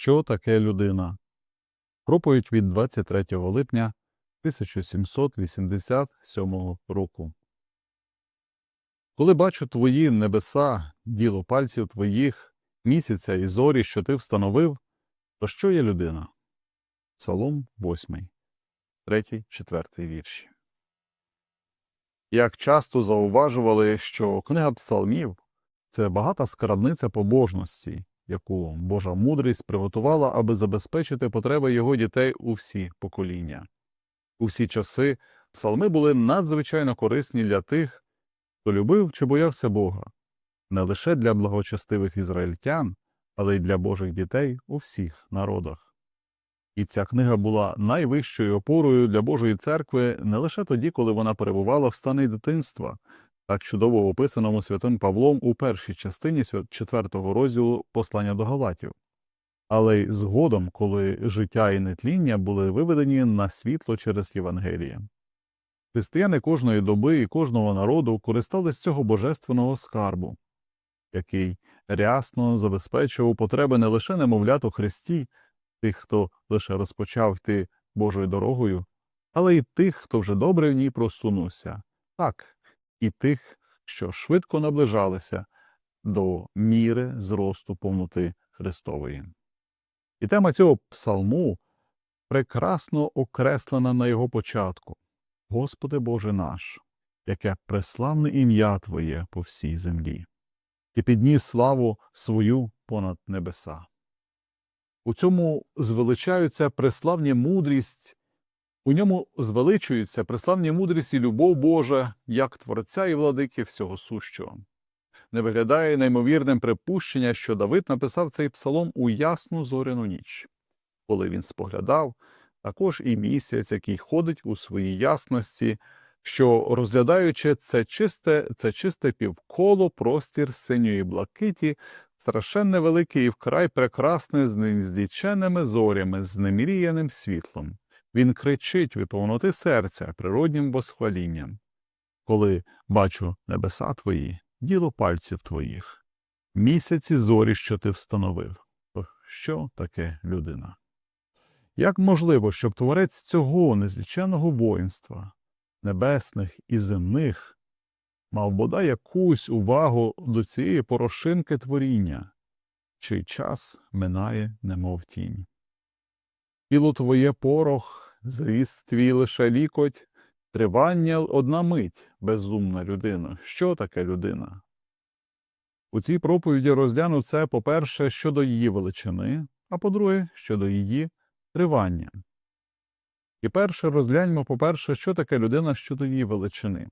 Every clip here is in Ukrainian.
Що таке людина? Проповідь від 23 липня 1787 року. Коли бачу твої небеса, діло пальців твоїх, місяця і зорі, що ти встановив, то що є людина? Псалом 8, 3, 4 вірші. Як часто зауважували, що книга псалмів це багата скарбниця побожності, яку Божа мудрість приготувала, аби забезпечити потреби його дітей у всі покоління. У всі часи псалми були надзвичайно корисні для тих, хто любив чи боявся Бога, не лише для благочестивих ізраїльтян, але й для Божих дітей у всіх народах. І ця книга була найвищою опорою для Божої церкви не лише тоді, коли вона перебувала в стані дитинства, так чудово описаному святим Павлом у першій частині четвертого розділу послання до Галатів, але й згодом, коли життя і нетління були виведені на світло через Євангеліє. Християни кожної доби і кожного народу користались цього божественного скарбу, який рясно забезпечував потреби не лише немовлят у Христі, тих, хто лише розпочав йти Божою дорогою, але й тих, хто вже добре в ній просунувся, так, і тих, що швидко наближалися до міри зросту повноти Христової. І тема цього псалму прекрасно окреслена на його початку Господи Боже наш, яке преславне ім'я Твоє по всій землі, і підніс славу свою понад небеса. У цьому звеличаються преславні мудрість, у ньому звеличується преславні мудрість і любов Божа, як Творця і владики всього сущого. Не виглядає неймовірним припущення, що Давид написав цей псалом у ясну зоряну ніч, коли він споглядав також і місяць, який ходить у своїй ясності, що, розглядаючи це чисте, це чисте півколо простір синьої блакиті, страшенне велике і вкрай прекрасне з незліченими зорями, з неміріяним світлом. Він кричить від повноти серця природнім восхвалінням. Коли бачу небеса твої, діло пальців твоїх, місяці зорі, що ти встановив, то що таке людина? Як можливо, щоб творець цього незліченого воїнства, небесних і земних, мав бодай якусь увагу до цієї порошинки творіння, чий час минає, немов тінь. Тіло твоє порох, зріст твій лише лікоть, тривання одна мить, безумна людина. Що таке людина? У цій проповіді розгляну це, по-перше, щодо її величини, а по-друге, щодо її тривання. І перше розгляньмо, по-перше, що таке людина щодо її величини.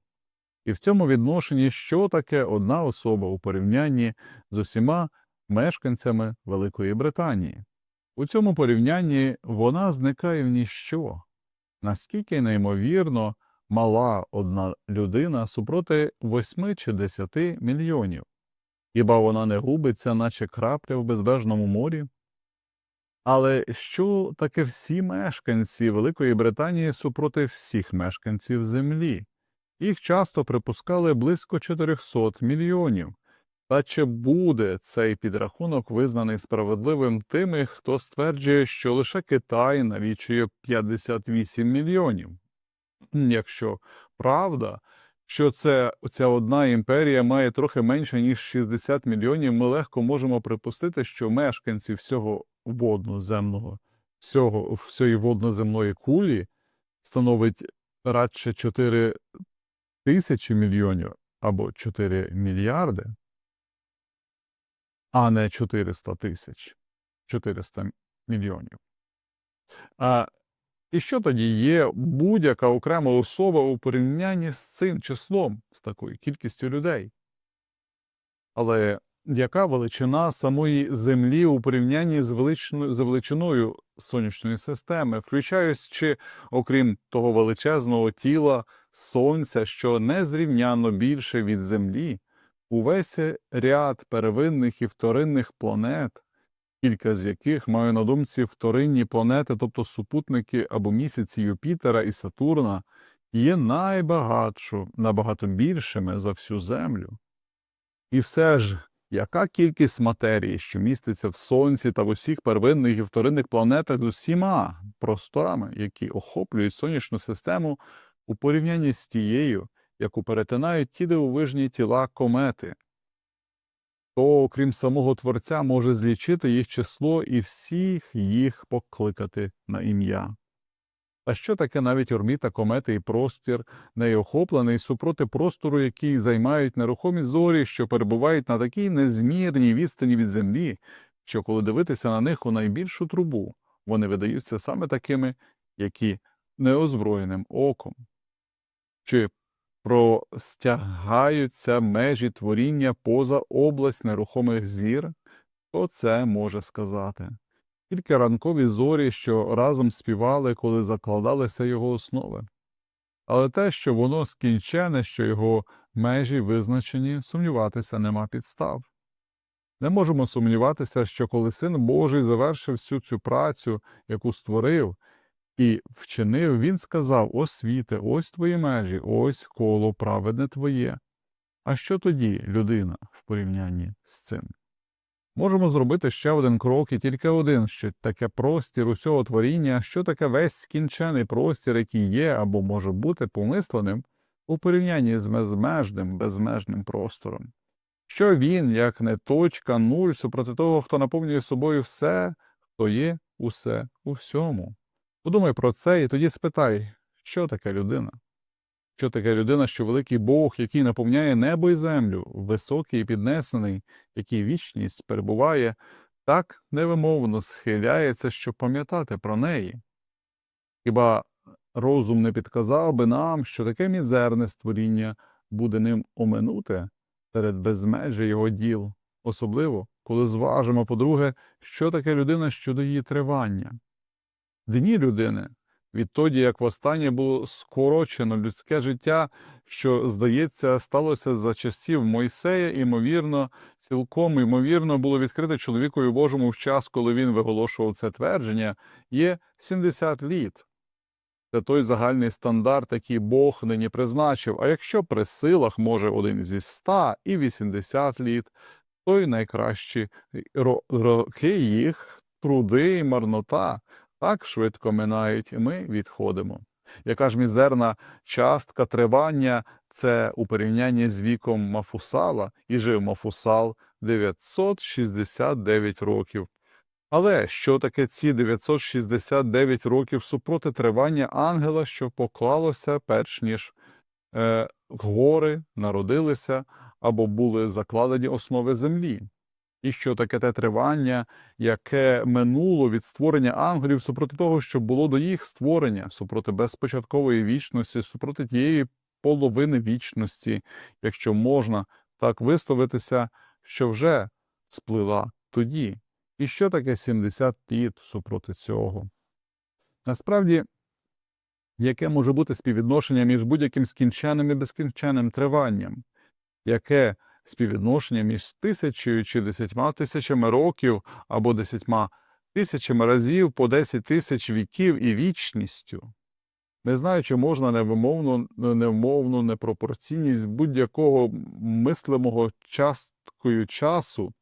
І в цьому відношенні, що таке одна особа у порівнянні з усіма мешканцями Великої Британії. У цьому порівнянні вона зникає в ніщо, наскільки неймовірно мала одна людина супроти восьми чи десяти мільйонів. Хіба вона не губиться, наче крапля в безбежному морі? Але що таке всі мешканці Великої Британії супроти всіх мешканців Землі? Їх часто припускали близько 400 мільйонів. Та чи буде цей підрахунок визнаний справедливим тими, хто стверджує, що лише Китай налічує 58 мільйонів? Якщо правда, що це ця одна імперія має трохи менше ніж 60 мільйонів, ми легко можемо припустити, що мешканці всього водноземного, всього всієї водноземної кулі становить радше 4 тисячі мільйонів або 4 мільярди, а не 400 тисяч 400 мільйонів. А і що тоді є будь-яка окрема особа у порівнянні з цим числом, з такою кількістю людей? Але яка величина самої Землі у порівнянні з величиною, з величиною сонячної системи, включаючи, окрім того величезного тіла Сонця, що незрівняно більше від Землі, увесь ряд первинних і вторинних планет, кілька з яких маю на думці вторинні планети, тобто супутники або місяці Юпітера і Сатурна, є найбагатшу, набагато більшими за всю Землю. І все ж Яка кількість матерії, що міститься в Сонці та в усіх первинних і вторинних планетах з усіма просторами, які охоплюють сонячну систему у порівнянні з тією, яку перетинають ті дивовижні тіла комети? То, окрім самого Творця, може злічити їх число і всіх їх покликати на ім'я. А що таке навіть орбіта комети і простір, нею охоплений супроти простору, який займають нерухомі зорі, що перебувають на такій незмірній відстані від землі, що коли дивитися на них у найбільшу трубу, вони видаються саме такими, які неозброєним оком. Чи простягаються межі творіння поза область нерухомих зір, то це може сказати. Тільки ранкові зорі, що разом співали, коли закладалися його основи. Але те, що воно скінчене, що його межі визначені, сумніватися нема підстав. Не можемо сумніватися, що коли Син Божий завершив всю цю працю, яку створив, і вчинив, він сказав: Ось світе, ось твої межі, ось коло праведне твоє. А що тоді людина в порівнянні з цим? Можемо зробити ще один крок і тільки один, що таке простір усього творіння, що таке весь скінчений простір, який є або може бути помисленим у порівнянні з безмежним, безмежним простором. Що він, як не точка, нуль супроти того, хто наповнює собою все, хто є усе у всьому. Подумай про це і тоді спитай, що таке людина? Що таке людина, що великий Бог, який наповняє небо і землю, високий і піднесений, який вічність перебуває, так невимовно схиляється, щоб пам'ятати про неї. Хіба розум не підказав би нам, що таке мізерне створіння буде ним оминуте перед безмежжя його діл, особливо, коли зважимо, по-друге, що таке людина щодо її тривання. Дні людини відтоді, як востаннє було скорочено людське життя, що, здається, сталося за часів Мойсея, імовірно, цілком імовірно було відкрите чоловікові Божому в час, коли він виголошував це твердження, є 70 літ. Це той загальний стандарт, який Бог нині призначив. А якщо при силах може один зі 100 і 80 літ, то й найкращі роки їх, труди і марнота так швидко минають, і ми відходимо. Яка ж мізерна частка тривання це у порівнянні з віком Мафусала, і жив Мафусал 969 років. Але що таке ці 969 років супроти тривання ангела, що поклалося перш ніж е, гори народилися або були закладені основи землі? І що таке те тривання, яке минуло від створення ангелів супроти того, що було до їх створення, супроти безпочаткової вічності, супроти тієї половини вічності, якщо можна так висловитися, що вже сплила тоді. І що таке 70 літ супроти цього? Насправді, яке може бути співвідношення між будь-яким скінченим і безкінченним триванням? Яке співвідношення між тисячею чи десятьма тисячами років або десятьма тисячами разів по десять тисяч віків і вічністю? Не знаю, чи можна невимовну, невмовну непропорційність будь-якого мислимого часткою часу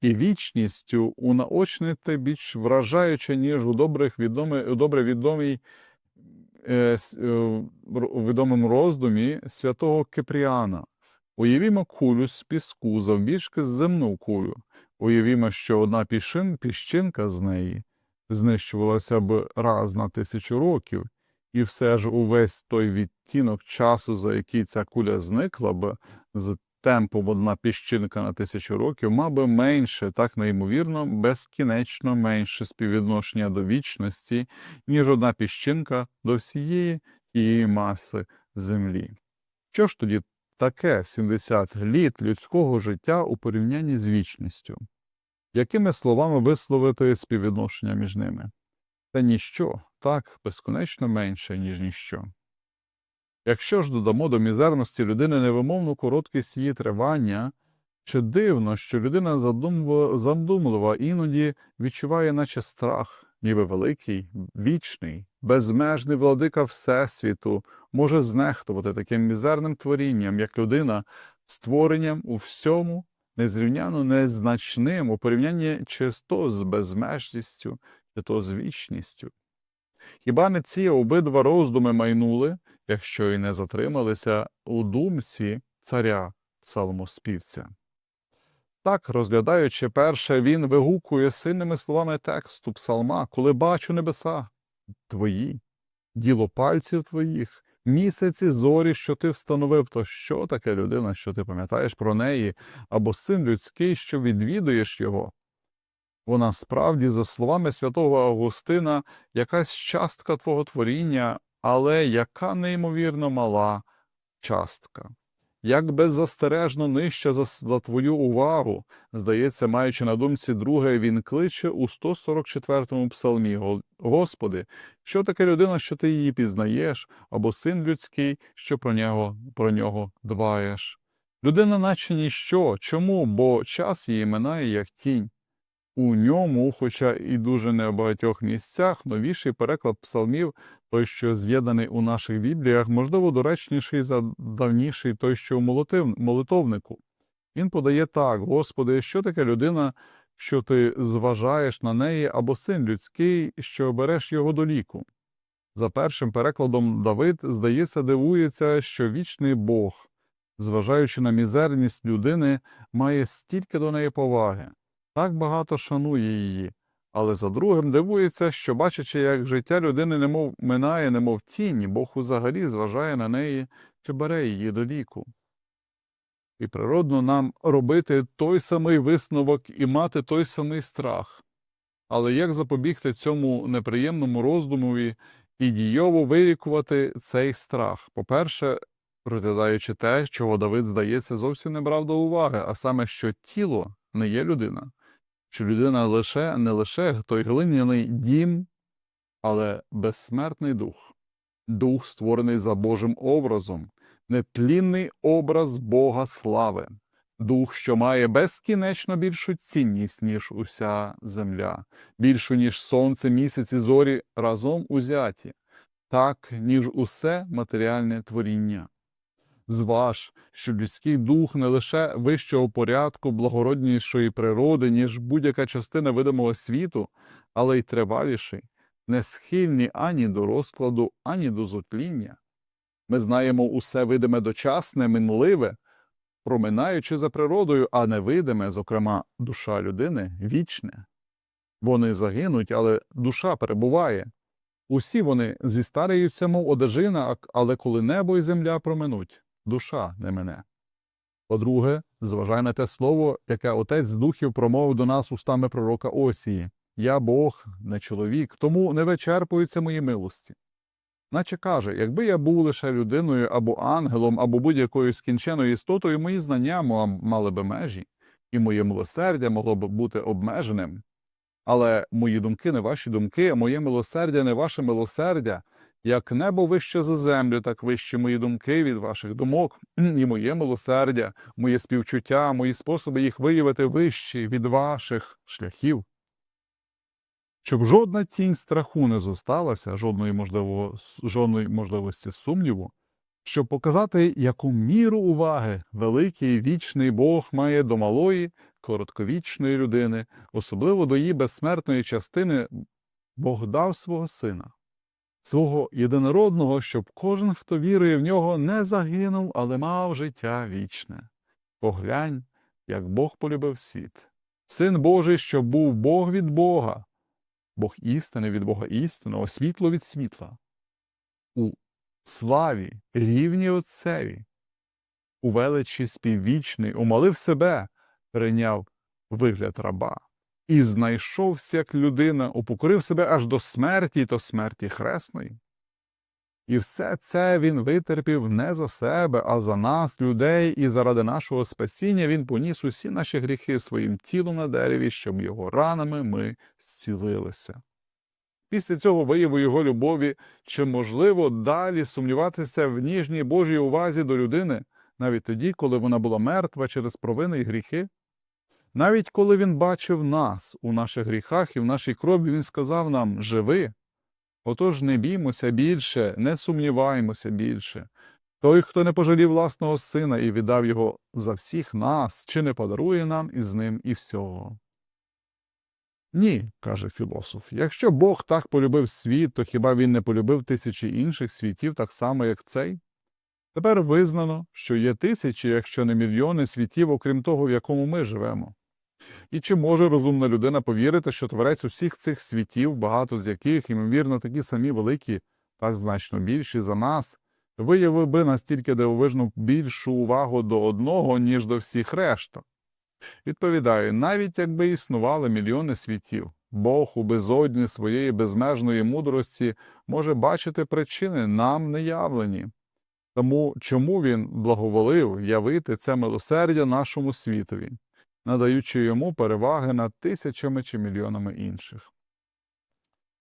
і вічністю унаочнити більш вражаюче, ніж у добрих відомі, добре відомій е, е, відомому роздумі святого Кипріана. Уявімо кулю з піску завбільшки з земну кулю. Уявімо, що одна пішин, піщинка з неї знищувалася б раз на тисячу років, і все ж увесь той відтінок часу, за який ця куля зникла б, з темпом одна піщинка на тисячу років, мав би менше, так неймовірно, безкінечно менше співвідношення до вічності, ніж одна піщинка до всієї тієї маси землі. Що ж тоді таке 70 літ людського життя у порівнянні з вічністю? Якими словами висловити співвідношення між ними? Та ніщо, так, безконечно менше, ніж ніщо. Якщо ж додамо до мізерності людини невимовну короткість її тривання, чи дивно, що людина задумлива, іноді відчуває, наче страх, ніби великий, вічний, безмежний владика Всесвіту може знехтувати таким мізерним творінням, як людина, створенням у всьому незрівняно незначним у порівнянні чи то з безмежністю, чи то з вічністю. Хіба не ці обидва роздуми майнули, якщо й не затрималися у думці царя псалмоспівця? Так, розглядаючи перше, він вигукує сильними словами тексту псалма, коли бачу небеса твої, діло пальців твоїх, місяці зорі, що ти встановив, то що таке людина, що ти пам'ятаєш про неї, або син людський, що відвідуєш його? Вона справді, за словами святого Августина, якась частка твого творіння, але яка неймовірно мала частка. Як беззастережно нижче за, за твою увагу, здається, маючи на думці друге, він кличе у 144-му псалмі Господи, що таке людина, що ти її пізнаєш, або син людський, що про нього, про нього дбаєш. Людина наче ніщо. Чому? Бо час її минає, як тінь. У ньому, хоча і дуже не в багатьох місцях, новіший переклад псалмів, той, що з'єднаний у наших бібліях, можливо, доречніший за давніший той, що у молитовнику. Він подає так: Господи, що таке людина, що ти зважаєш на неї, або син людський, що береш його до ліку. За першим перекладом Давид, здається, дивується, що вічний Бог, зважаючи на мізерність людини, має стільки до неї поваги так багато шанує її, але за другим дивується, що, бачачи, як життя людини немов минає, немов тіні, Бог узагалі зважає на неї чи бере її до ліку. І природно нам робити той самий висновок і мати той самий страх. Але як запобігти цьому неприємному роздумові і дійово вилікувати цей страх? По-перше, розглядаючи те, чого Давид, здається, зовсім не брав до уваги, а саме, що тіло не є людина що людина лише не лише той глиняний дім, але безсмертний дух, дух, створений за Божим образом, нетлінний образ Бога слави, дух, що має безкінечно більшу цінність, ніж уся земля, більшу, ніж сонце, місяць і зорі разом узяті, так, ніж усе матеріальне творіння. Зваж, що людський дух не лише вищого порядку, благороднішої природи, ніж будь-яка частина видимого світу, але й триваліший, не схильний ані до розкладу, ані до зотління. Ми знаємо усе видиме дочасне, минливе, проминаючи за природою, а невидиме, зокрема, душа людини вічне. Вони загинуть, але душа перебуває. Усі вони зістаріються, мов одежина, але коли небо і земля проминуть, душа не мене. По-друге, зважай на те слово, яке отець з духів промовив до нас устами пророка Осії Я Бог, не чоловік, тому не вичерпуються мої милості. Наче каже, якби я був лише людиною або ангелом, або будь-якою скінченою істотою, мої знання мали би межі, і моє милосердя могло б бути обмеженим. Але мої думки не ваші думки, моє милосердя не ваше милосердя. Як небо вище за землю, так вищі мої думки від ваших думок, і моє милосердя, моє співчуття, мої способи їх виявити вищі від ваших шляхів. Щоб жодна тінь страху не зосталася, жодної, можливо, жодної можливості сумніву, щоб показати, яку міру уваги великий вічний Бог має до малої, коротковічної людини, особливо до її безсмертної частини, Бог дав свого сина свого єдинородного, щоб кожен, хто вірує в нього, не загинув, але мав життя вічне. Поглянь, як Бог полюбив світ. Син Божий, що був Бог від Бога, Бог істини від Бога істинного, світло від світла. У славі рівні Отцеві, у величі співвічний, умолив себе, прийняв вигляд раба і знайшовся як людина, упокорив себе аж до смерті, і то смерті хресної. І все це він витерпів не за себе, а за нас, людей, і заради нашого спасіння він поніс усі наші гріхи своїм тілом на дереві, щоб його ранами ми зцілилися. Після цього вияву його любові, чи можливо далі сумніватися в ніжній Божій увазі до людини, навіть тоді, коли вона була мертва через провини і гріхи? Навіть коли він бачив нас у наших гріхах і в нашій крові, він сказав нам живи. Отож не біймося більше, не сумніваймося більше. Той, хто не пожалів власного сина і віддав його за всіх нас, чи не подарує нам із ним і всього? Ні, каже філософ, якщо Бог так полюбив світ, то хіба він не полюбив тисячі інших світів так само, як цей? Тепер визнано, що є тисячі, якщо не мільйони світів, окрім того, в якому ми живемо. І чи може розумна людина повірити, що творець усіх цих світів, багато з яких, ймовірно, такі самі великі, так значно більші за нас, виявив би настільки дивовижну більшу увагу до одного, ніж до всіх решта? Відповідаю, навіть якби існували мільйони світів, Бог у безодні своєї безмежної мудрості може бачити причини нам неявлені. Тому чому він благоволив явити це милосердя нашому світові, надаючи йому переваги над тисячами чи мільйонами інших?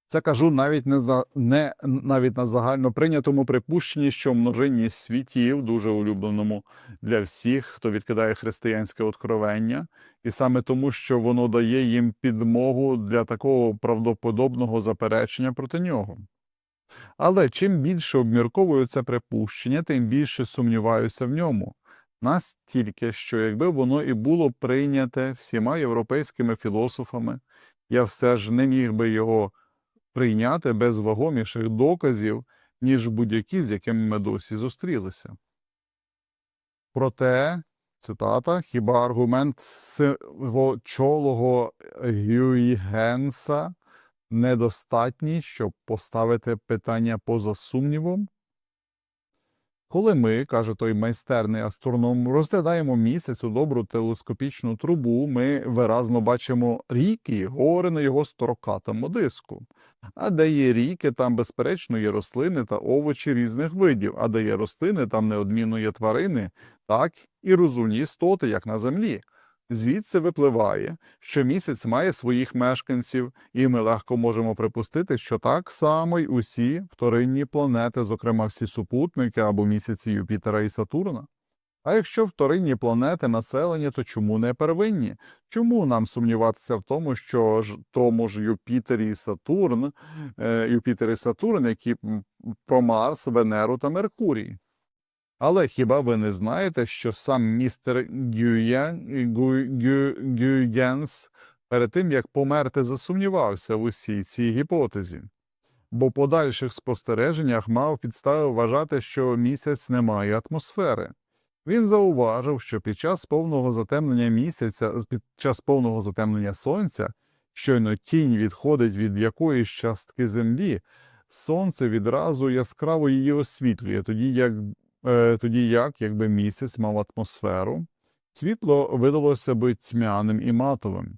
Це кажу навіть не, за, не навіть на загально прийнятому припущенні, що множинні світів, дуже улюбленому для всіх, хто відкидає християнське откровення, і саме тому, що воно дає їм підмогу для такого правдоподобного заперечення проти нього. Але чим більше обмірковую це припущення, тим більше сумніваюся в ньому. Настільки, що якби воно і було прийняте всіма європейськими філософами, я все ж не міг би його прийняти без вагоміших доказів, ніж будь-які, з якими ми досі зустрілися. Проте, цитата, хіба аргумент сивочолого Гюйгенса недостатній, щоб поставити питання поза сумнівом? Коли ми, каже той майстерний астроном, розглядаємо місяць у добру телескопічну трубу, ми виразно бачимо ріки і гори на його сторокатому диску. А де є ріки, там, безперечно, є рослини та овочі різних видів, а де є рослини, там неодмінно є тварини, так і розумні істоти, як на землі. Звідси випливає, що місяць має своїх мешканців, і ми легко можемо припустити, що так само й усі вторинні планети, зокрема всі супутники або місяці Юпітера і Сатурна. А якщо вторинні планети населені, то чому не первинні? Чому нам сумніватися в тому, що ж тому ж Юпітер і Сатурн, е, Юпітер і Сатурн, які про Марс, Венеру та Меркурій? Але хіба ви не знаєте, що сам містер Гюєн, Гю, Гю, Гюєнс перед тим як померти засумнівався в усій цій гіпотезі? Бо в подальших спостереженнях мав підстави вважати, що місяць не має атмосфери. Він зауважив, що під час повного затемнення місяця, під час повного затемнення сонця, щойно тінь відходить від якоїсь частки землі, сонце відразу яскраво її освітлює, тоді як тоді як, якби місяць мав атмосферу, світло видалося би тьмяним і матовим.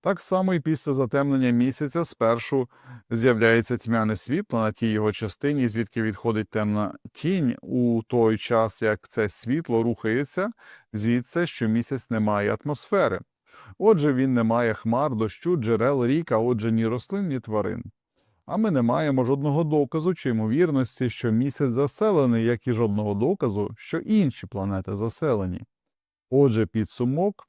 Так само і після затемнення місяця спершу з'являється тьмяне світло на тій його частині, звідки відходить темна тінь у той час, як це світло рухається, звідси, що місяць не має атмосфери. Отже, він не має хмар, дощу, джерел рік, а отже, ні рослин, ні тварин. А ми не маємо жодного доказу чи ймовірності, що місяць заселений, як і жодного доказу, що інші планети заселені. Отже, підсумок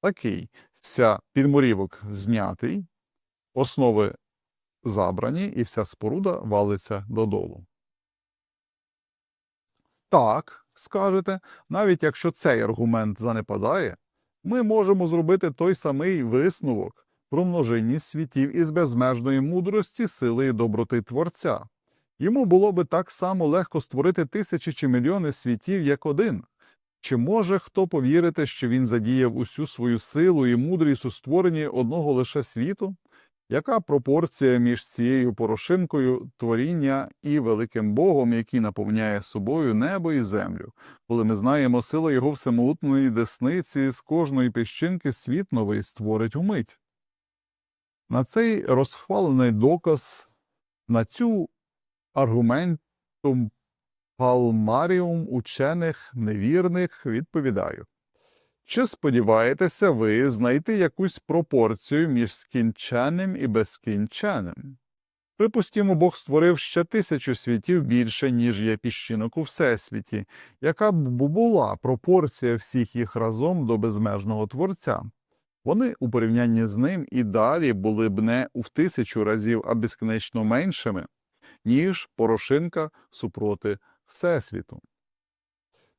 такий: вся підмурівок знятий, основи забрані, і вся споруда валиться додолу. Так, скажете, навіть якщо цей аргумент занепадає, ми можемо зробити той самий висновок про множинність світів із безмежної мудрості, сили і доброти Творця. Йому було би так само легко створити тисячі чи мільйони світів як один. Чи може хто повірити, що він задіяв усю свою силу і мудрість у створенні одного лише світу? Яка пропорція між цією порошинкою творіння і великим Богом, який наповняє собою небо і землю, коли ми знаємо силу його всемогутної десниці з кожної піщинки світ новий створить умить? На цей розхвалений доказ, на цю аргументум палмаріум учених невірних відповідаю. Чи сподіваєтеся ви знайти якусь пропорцію між скінченним і безкінченним? Припустімо, Бог створив ще тисячу світів більше, ніж є піщинок у всесвіті, яка б була пропорція всіх їх разом до безмежного Творця. Вони у порівнянні з ним і далі були б не у тисячу разів, а безкінечно меншими, ніж порошинка супроти Всесвіту.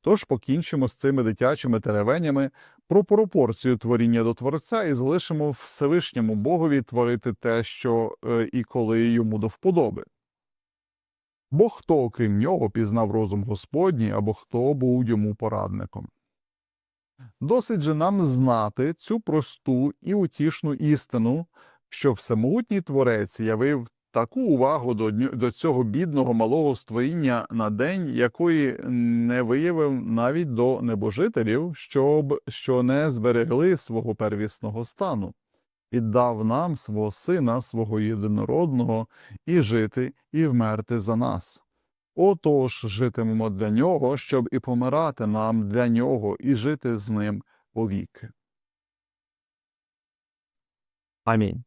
Тож покінчимо з цими дитячими теревенями про пропорцію творіння до Творця і залишимо Всевишньому Богові творити те, що е, і коли йому до вподоби. Бо хто, окрім нього, пізнав розум Господній, або хто був йому порадником. Досить же нам знати цю просту і утішну істину, що всемогутній Творець явив таку увагу до, до цього бідного малого створіння на день, якої не виявив навіть до небожителів, щоб що не зберегли свого первісного стану, і дав нам свого сина, свого єдинородного, і жити, і вмерти за нас. Отож житимемо для нього, щоб і помирати нам для нього, і жити з ним повіки. Амінь.